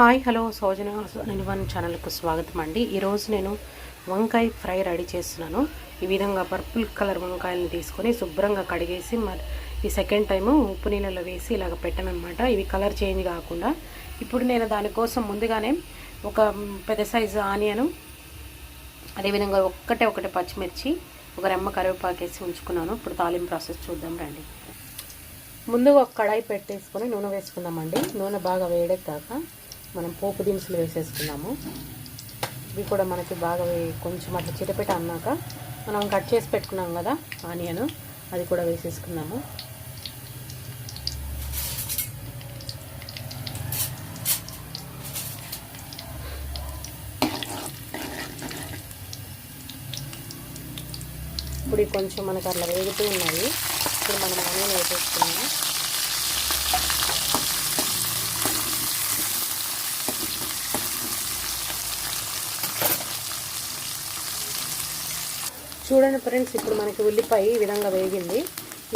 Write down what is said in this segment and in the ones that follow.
Hi hello సౌజన one ఛానల్కు స్వాగతం అండి. ఈరోజు నేను వంకాయ ఫ్రై రెడీ చేస్తున్నాను. ఈ విధంగా పర్పుల్ కలర్ వంకాయలను తీసుకొని శుభ్రంగా కడిగేసి మరి ఈ సెకండ్ టైము ఉప్పు నీళ్ళలో వేసి ఇలాగ పెట్టానమాట. ఇవి కలర్ చేంజ్ కాకుండా ఇప్పుడు నేను దానికోసం ముందుగానే ఒక పెద్ద సైజు ఆనియను అదేవిధంగా ఒక్కటే ఒకటి పచ్చిమిర్చి ఒక రెమ్మ కరివేపాకు వేసి ఉంచుకున్నాను. ఇప్పుడు తాలింపు ప్రాసెస్ చూద్దాం రండి. ముందుగా ఒక కడాయి పెట్టేసుకొని నూనె వేసుకుందామండి. నూనె బాగా వేడెక్కాక మనం పోపు దినుసులు వేసేసుకున్నాము. ఇవి కూడా మనకి బాగా వే- కొంచెం అట్లా చిటపెట అన్నాక మనం కట్ చేసి పెట్టుకున్నాం కదా ఆనియన్ అది కూడా వేసేసుకున్నాము. ఇప్పుడు కొంచెం మనకు అట్లా వేగుతూ ఉన్నాయి ఇప్పుడు మనం ఆనియన్ వేసేసుకున్నాము. చూడండి ఫ్రెండ్స్ ఇప్పుడు మనకి ఉల్లిపాయ ఈ విధంగా వేగింది.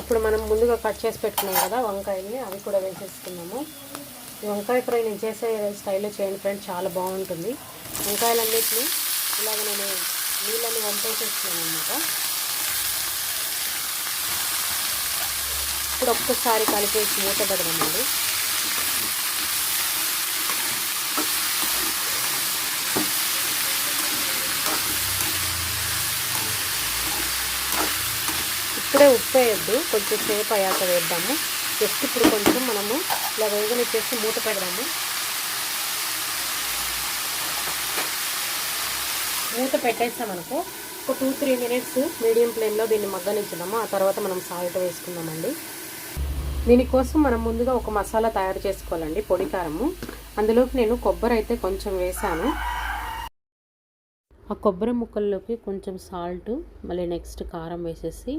ఇప్పుడు మనం ముందుగా కట్ చేసి పెట్టుకున్నాం కదా వంకాయని అవి కూడా వేసేసుకున్నాము ఈ వంకాయ ఫ్రై నేను చేసే స్టైల్లో చేయండి ఫ్రెండ్స్ చాలా బాగుంటుంది. వంకాయలన్నింటినీ ఇలాగ నేను నీళ్ళని వంపేసేస్తున్నాను అనమాట ఇప్పుడు ఒక్కసారి కలిపేసి మూత పెడదామండి. ఇప్పుడే ఉప్పు వేయద్దు. కొంచెం సేపు అయ్యాక వేద్దాము. జస్ట్ ఇప్పుడు కొంచెం మనము ఇలా వేగనిచ్చేసి మూత పెడదాము. మూత పెట్టేస్తామనుకో ఒక టూ త్రీ మినిట్స్ మీడియం ఫ్లేమ్లో దీన్ని మగ్గనించుదాము ఆ తర్వాత మనం సాల్ట్ వేసుకుందామండి. దీనికోసం మనం ముందుగా ఒక మసాలా తయారు చేసుకోవాలండి పొడి కారము. అందులోకి నేను కొబ్బరి అయితే కొంచెం వేసాను. ఆ కొబ్బరి ముక్కల్లోకి కొంచెం సాల్ట్ మళ్ళీ నెక్స్ట్ కారం వేసేసి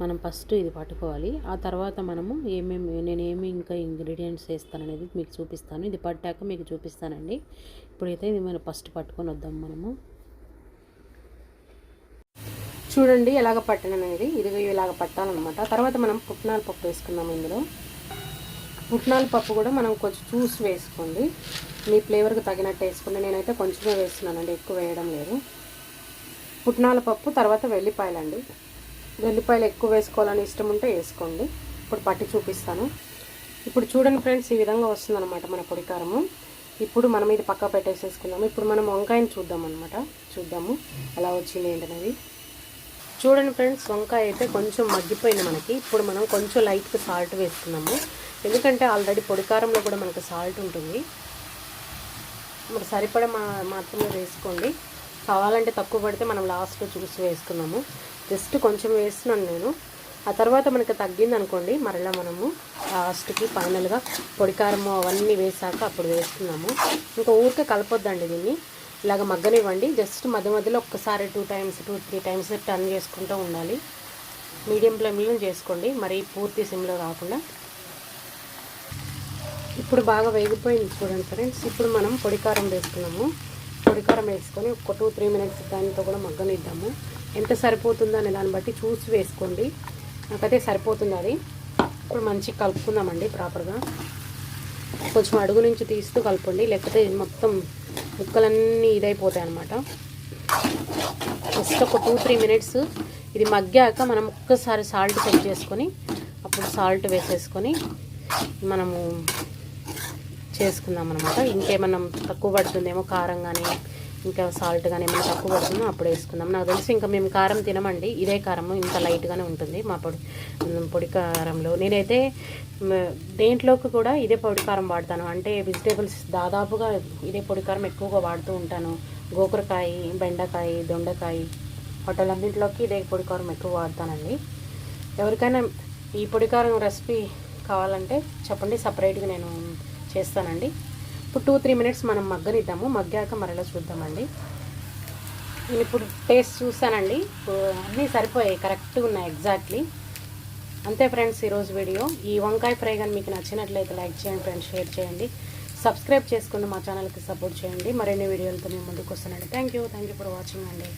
మనం ఫస్ట్ ఇది పట్టుకోవాలి. ఆ తర్వాత మనము ఏమేమి నేను ఇంకా ఇంగ్రీడియంట్స్ వేస్తాను అనేది మీకు చూపిస్తాను. ఇది పట్టాక మీకు చూపిస్తానండి. ఇప్పుడైతే ఇది మనం ఫస్ట్ పట్టుకొని వద్దాం మనము. చూడండి ఎలాగ పట్టిన అనేది ఇది ఇలాగ పట్టాలన్నమాట. తర్వాత మనం పుట్నాల పప్పు వేసుకుందాం ఇందులో. పుట్నాల పప్పు కూడా మనం కొంచెం చూసి వేసుకోండి. మీ ఫ్లేవర్కి తగినట్టు వేసుకోండి. నేనైతే కొంచెమే వేస్తున్నానండి ఎక్కువ వేయడం లేదు. పుట్నాల పప్పు తర్వాత వెల్లిపాయలండి. వెల్లిపాయలు ఎక్కువ వేసుకోవాలని ఇష్టం ఉంటే వేసుకోండి. ఇప్పుడు పట్టి చూపిస్తాను. ఇప్పుడు చూడండి ఫ్రెండ్స్ ఈ విధంగా వస్తుందన్నమాట మన పొడికారము ఇప్పుడు మనం ఇది పక్క పెట్టేసేసుకుందాము. ఇప్పుడు మనం వంకాయని చూద్దాం అనమాట చూద్దాము ఎలా వచ్చింది ఏంటనేది. చూడండి ఫ్రెండ్స్ వంకాయ అయితే కొంచెం మగ్గిపోయింది మనకి. ఇప్పుడు మనం కొంచెం లైట్గా సాల్ట్ వేసుకున్నాము ఎందుకంటే ఆల్రెడీ పొడి కారంలో కూడా మనకు సాల్ట్ ఉంటుంది. మరి సరిపడ మా మాత్రమే వేసుకోండి. కావాలంటే తక్కువ పడితే మనం లాస్ట్లో చూసి వేసుకున్నాము. జస్ట్ కొంచెం వేస్తున్నాను నేను. ఆ తర్వాత మనకి తగ్గింది అనుకోండి మరలా మనము లాస్ట్కి ఫైనల్గా పొడికారము అవన్నీ వేసాక అప్పుడు వేస్తున్నాము. ఇంకా ఊరికే కలపొద్దండి దీన్ని. ఇలాగ మగ్గనివ్వండి. జస్ట్ మధ్య మధ్యలో ఒక్కసారి two times two three times turn చేసుకుంటూ ఉండాలి. మీడియం ఫ్లేమ్లో చేసుకోండి మరి పూర్తి సిమ్లో కాకుండా ఇప్పుడు బాగా వేగిపోయింది చూడండి ఫ్రెండ్స్. ఇప్పుడు మనం పొడికారం వేసుకున్నాము. పొడికారం వేసుకొని ఒక టూ త్రీ మినిట్స్ దానితో కూడా మగ్గనిద్దాము. ఎంత సరిపోతుందో అనే దాన్ని బట్టి చూసి వేసుకోండి. నాకైతే సరిపోతుంది అది. ఇప్పుడు మంచిగా కలుపుకుందామండి ప్రాపర్గా. కొంచెం అడుగు నుంచి తీస్తూ కలపండి లేకపోతే మొత్తం ముక్కలన్నీ ఇదైపోతాయి అనమాట ఫస్ట్ ఒక టూ త్రీ మినిట్స్ ఇది మగ్గాక మనం ఒక్కసారి సాల్ట్ చెక్ చేసుకొని అప్పుడు సాల్ట్ వేసేసుకొని మనము చేసుకుందాం అనమాట ఇంకేమన్నా తక్కువ పడుతుందేమో కారం కానీ ఇంకా సాల్ట్ కానీ ఏమైనా తక్కువ పడుతుందో అప్పుడు వేసుకుందాం. నాకు తెలిసి ఇంకా మేము కారం తినమండి. ఇదే కారము ఇంత లైట్గానే ఉంటుంది మా పొడి పొడి కారంలో. నేనైతే దేంట్లోకి కూడా ఇదే పొడి కారం వాడతాను. అంటే వెజిటేబుల్స్ దాదాపుగా ఇదే పొడి కారం ఎక్కువగా వాడుతూ ఉంటాను. గోకరకాయ బెండకాయ దొండకాయ వాటలన్నింటిలోకి ఇదే పొడి కారం ఎక్కువ వాడతానండి. ఎవరికైనా ఈ పొడి కారం రెసిపీ కావాలంటే చెప్పండి. సపరేట్గా నేను చేస్తానండి. ఇప్పుడు టూ త్రీ మినిట్స్ మనం మగ్గనిద్దాము. మగ్గాక మరలా చూద్దామండి. నేను ఇప్పుడు టేస్ట్ చూసానండి అన్నీ సరిపోయాయి. కరెక్ట్గా ఉన్నాయి ఎగ్జాక్ట్లీ అంతే ఫ్రెండ్స్ ఈరోజు వీడియో ఈ వంకాయ ఫ్రై కానీ మీకు నచ్చినట్లయితే లైక్ చేయండి ఫ్రెండ్స్ షేర్ చేయండి. సబ్స్క్రైబ్ చేసుకుని మా ఛానల్కి సపోర్ట్ చేయండి. మరిన్ని వీడియోలతో మేము ముందుకు వస్తానండి. Thank you thank you for watching అండి.